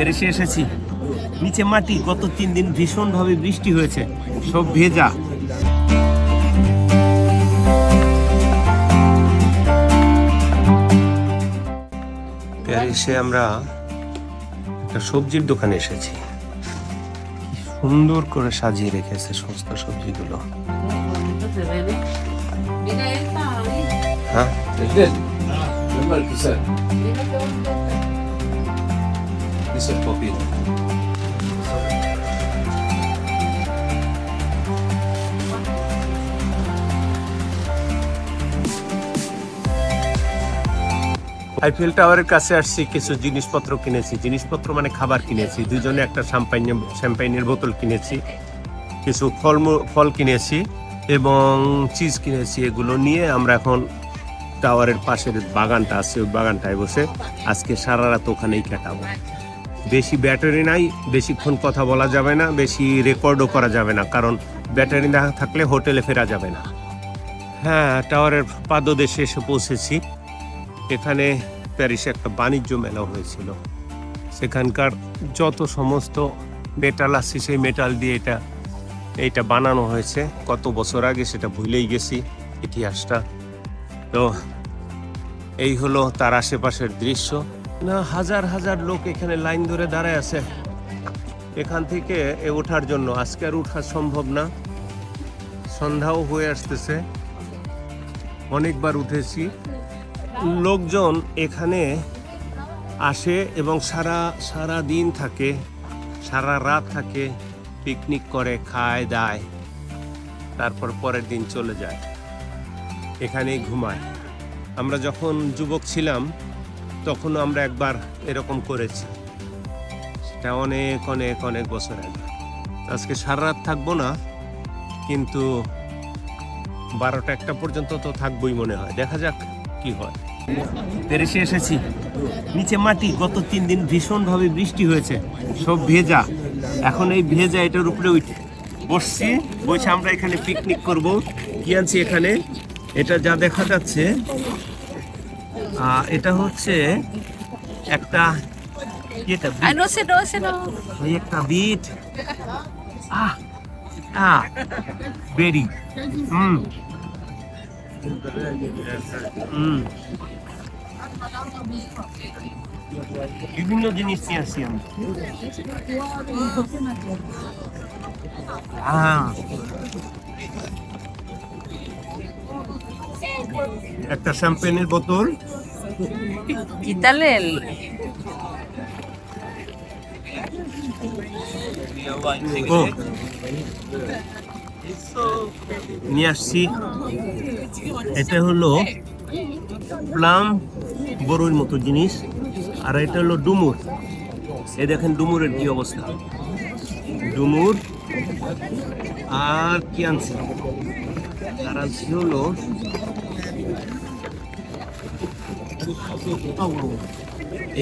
প্যারিসে এসেছি। নিচে মাটি গত তিন দিন ভীষণভাবে বৃষ্টি হয়েছে সব ভেজা। প্যারিসে আমরা একটা সবজির দোকানে এসেছি। সুন্দর করে সাজিয়ে রেখেছে সমস্ত সবজিগুলো। হ্যাঁ? Is coffee. আইফেল টাওয়ারের কাছে আসছি, কিছু জিনিসপত্র কিনেছি। জিনিসপত্র মানে খাবার কিনেছি। দুজনে একটা শ্যাম্পাইন শ্যাম্পাইনের বোতল কিনেছি। কিছু ফল ফল কিনেছি এবং চিজ কিনেছি। এগুলো নিয়ে আমরা এখন টাওয়ারের পাশের বাগানটা আছে, ওই বাগানটায় বসে আজকে সারা রাত ওখানেই কাটাবো। বেশি ব্যাটারি নাই বেশিক্ষণ কথা বলা যাবে না, বেশি রেকর্ডও করা যাবে না, কারণ ব্যাটারি না থাকলে হোটেলে ফেরা যাবে না। হ্যাঁ টাওয়ারের পাদদেশে এসে পৌঁছেছি। এখানে প্যারিসে একটা বাণিজ্য মেলা হয়েছিল। সেখানকার যত সমস্ত মেটাল আসছে সেই মেটাল দিয়ে এটা, এইটা বানানো হয়েছে। কত বছর আগে সেটা ভুলেই গেছি ইতিহাসটা। তো, এই হলো তার আশেপাশের দৃশ্য। না, হাজার হাজার লোক এখানে লাইন ধরে দাঁড়ায় আছে। এখান থেকে এ ওঠার জন্য। আজকে আর ওঠা সম্ভব না। সন্ধ্যাও হয়ে আসতেছে। অনেকবার উঠেছি। লোকজন এখানে আসে এবং সারা সারা দিন থাকে, সারা রাত থাকে, পিকনিক করে, খায়, দায়। তারপর পরের দিন চলে যায়। এখানেই ঘুমায়। আমরা যখন যুবক ছিলাম তখনও আমরা একবার এরকম করেছি। সেটা অনেক অনেক অনেক বছর আগে। আজকে সারা রাত থাকব না, কিন্তু বারোটা একটা পর্যন্ত তো থাকবোই মনে হয়। দেখা যাক কি হয়। প্যারিসে এসেছি। নিচে মাটি, গত তিন দিন ভীষণভাবে বৃষ্টি হয়েছে। সব ভেজা। এখন এই ভেজা এটার উপরে উঠে বসছি। বসে আমরা এখানে পিকনিক করব। কি আনছি এখানে? এটা যা দেখা যাচ্ছে এটা হচ্ছে একটা এটা. ওই একটা বিট আহ আহ বেরি। হুম। হুম। বিভিন্ন জিনিস নিয়ে আসছি আমি একটা শ্যাম্পেনের বোতল। Quítale el. ও নিয়ে আসছি এটা হলো প্লাম বড়ইর মতো জিনিস আর এটা হলো ডুমুর এই দেখেন ডুমুরের কি অবস্থা ডুমুর আর কি আনছি আর আনছি হলো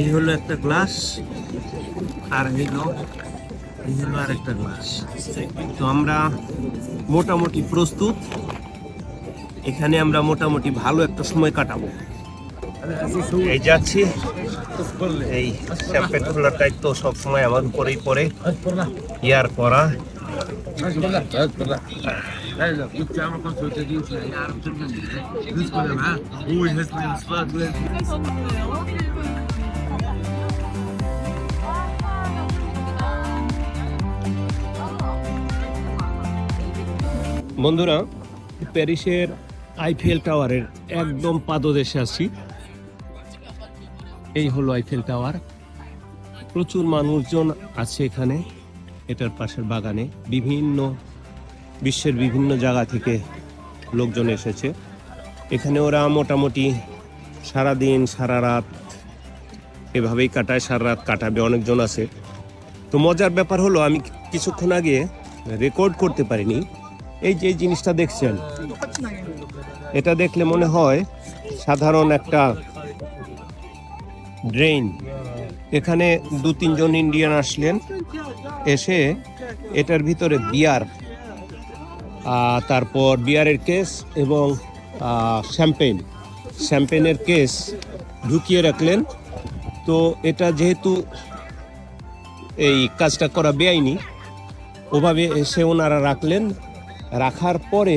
এই হলো একটা গ্লাস, আর হলো এই হলো আর একটা গ্লাস। তো আমরা মোটামুটি প্রস্তুত। এখানে আমরা মোটামুটি ভালো একটা সময় কাটাবো। এই যাচ্ছি। এই চ্যাম্পেন খোলার দায়িত্ব সবসময় আমার উপরেই পড়ে। ইয়ার করা বন্ধুরা, প্যারিসের আইফেল টাওয়ারের একদম পাদদেশে আছি। এই হলো আইফেল টাওয়ার। প্রচুর মানুষজন আছে এখানে, এটার পাশের বাগানে। বিভিন্ন বিশ্বের বিভিন্ন জায়গা থেকে লোকজন এসেছে। এখানে ওরা মোটামুটি সারা দিন সারা রাত এভাবেই কাটায় সারা রাত কাটাবে, অনেকজন আছে। তো মজার ব্যাপার হলো, আমি কিছুক্ষণ আগে রেকর্ড করতে পারিনি। এই যে জিনিসটা দেখছেন, এটা দেখলে মনে হয় সাধারণ একটা ড্রেন। এখানে দু তিনজন ইন্ডিয়ান আসলেন, এসে এটার ভিতরে বিয়ার তারপর বিয়ারের কেস এবং শ্যাম্পেন শ্যাম্পেনের কেস ঢুকিয়ে রাখলেন। তো এটা যেহেতু এই কাজটা করা বেআইনি, ওভাবে এসে ওনারা রাখলেন। রাখার পরে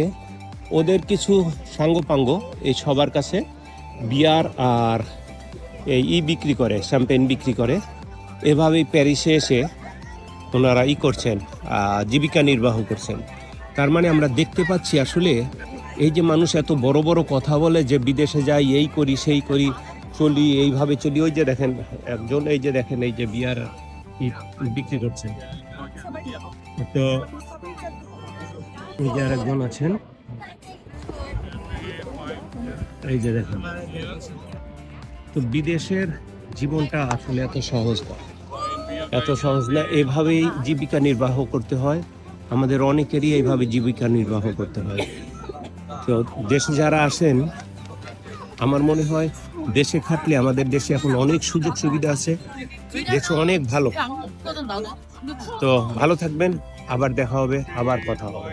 ওদের কিছু সাঙ্গপাঙ্গ এই সবার কাছে বিয়ার আর এই ই বিক্রি করে শ্যাম্পেন বিক্রি করে, এভাবেই প্যারিসে এসে ওনারা ই করছেন জীবিকা নির্বাহ করছেন। তার মানে আমরা দেখতে পাচ্ছি আসলে এই যে মানুষ এত বড় বড় কথা বলে যে বিদেশে যাই, এই করি, সেই করি, চলি, এইভাবে চলি। ওই যে দেখেন, একজন এই যে দেখেন, এই যে বিয়ার বিক্রি করছেন তো এই যে আরেকজন আছেন। এই যে দেখেন। তো বিদেশের জীবনটা আসলে এত সহজ এত সহজ না, এভাবেই জীবিকা নির্বাহ করতে হয়। আমাদের অনেকেরই এইভাবে জীবিকা নির্বাহ করতে হয়। তো দেশে যারা আসেন, আমার মনে হয় দেশে খাটলে আমাদের দেশে এখন অনেক সুযোগ সুবিধা আছে। দেশে অনেক ভালো। তো ভালো থাকবেন, আবার দেখা হবে, আবার কথা হবে।